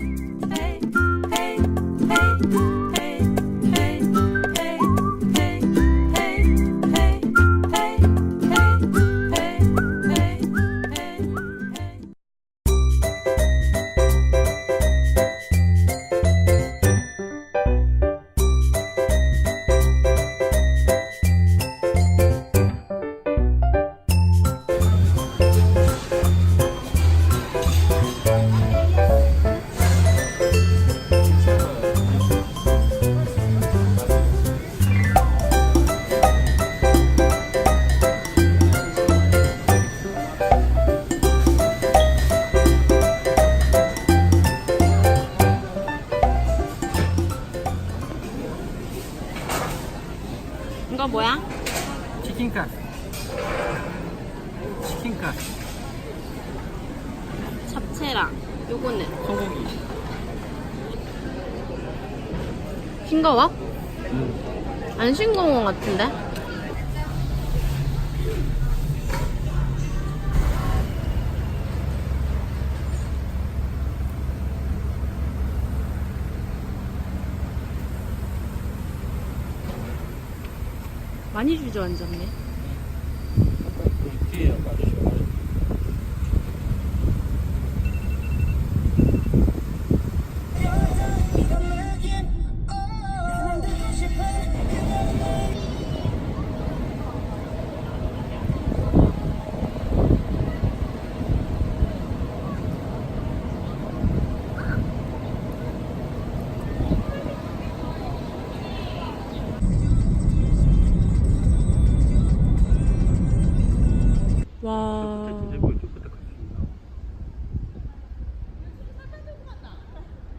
hey, hey, hey. 이거 뭐야? 치킨 카스. 치킨 카스. 잡채랑 요거는 소고기. 싱거워? 음. 안 싱거운 것 같은데? 많이 주저앉았네. 뒤에 빠지시고.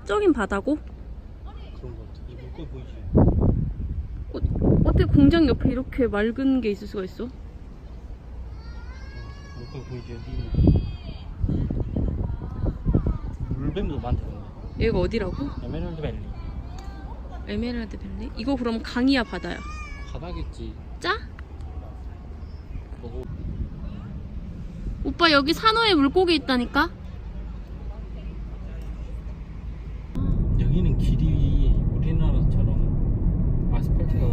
저긴 바다고? 그런 거 같아. 이 물고기 보이지? 어, 어떻게 공장 옆에 이렇게 맑은 게 있을 수가 있어? 물고기 보이지? 니 물뱀도 많다. 근데. 여기가 어디라고? 에메랄드 밸리. 에메랄드 밸리? 이거 그럼 강이야 바다야? 바다겠지. 짜? 오빠 여기 산호에 물고기 있다니까? 여기는 길이 우리나라처럼 아스팔트가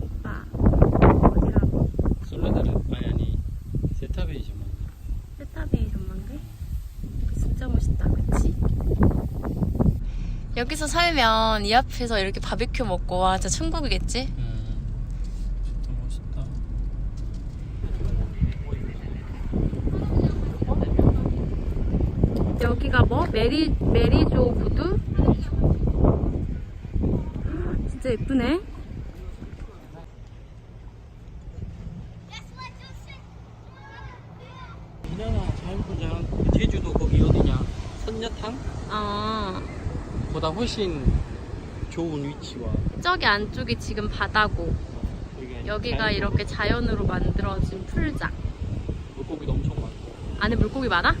오빠 어디라고? 솔레다르 아니 아니 세타베이지만 세타베이 전망대? 진짜 멋있다 그치? 여기서 살면 이 앞에서 이렇게 바비큐 먹고 와 진짜 천국이겠지? 음, 진짜 멋있다. 여기가 뭐? 메리, 메리조 구두? 진짜 예쁘네. 우리나라 자연포장 그 제주도 거기 어디냐? 선녀탕? 어 보다 훨씬 좋은 위치와. 저기 안쪽이 지금 바다고. 여기 여기가 이렇게 자연으로 만들어진 풀장. 물고기도 엄청 많고. 안에 물고기 많아?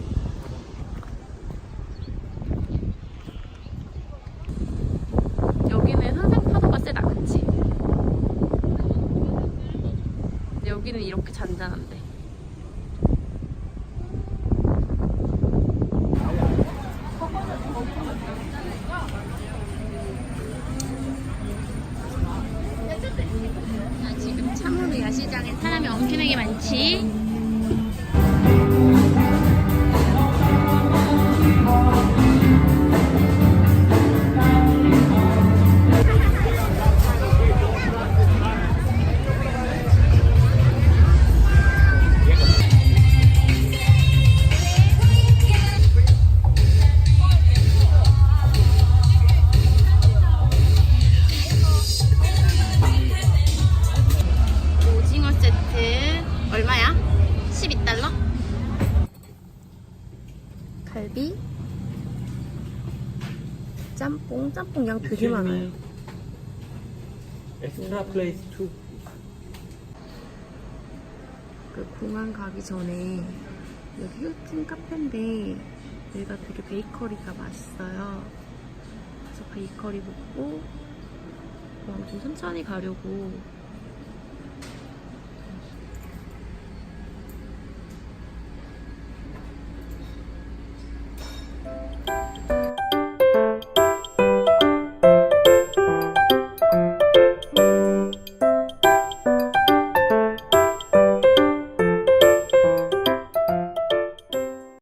여기는 항상 파도가 세다 그치? 근데 여기는 이렇게 잔잔한데 아, 지금 참으로 야시장에 사람이 엄청나게 많지? 얼마야? 12달러? 갈비 짬뽕 짬뽕 양 되게 많아요 엑스트라 플레이스 2 그 공항 가기 전에 여기 힐튼 카페인데 여기가 되게 베이커리가 맛있어요 그래서 베이커리 먹고 그럼 좀 천천히 가려고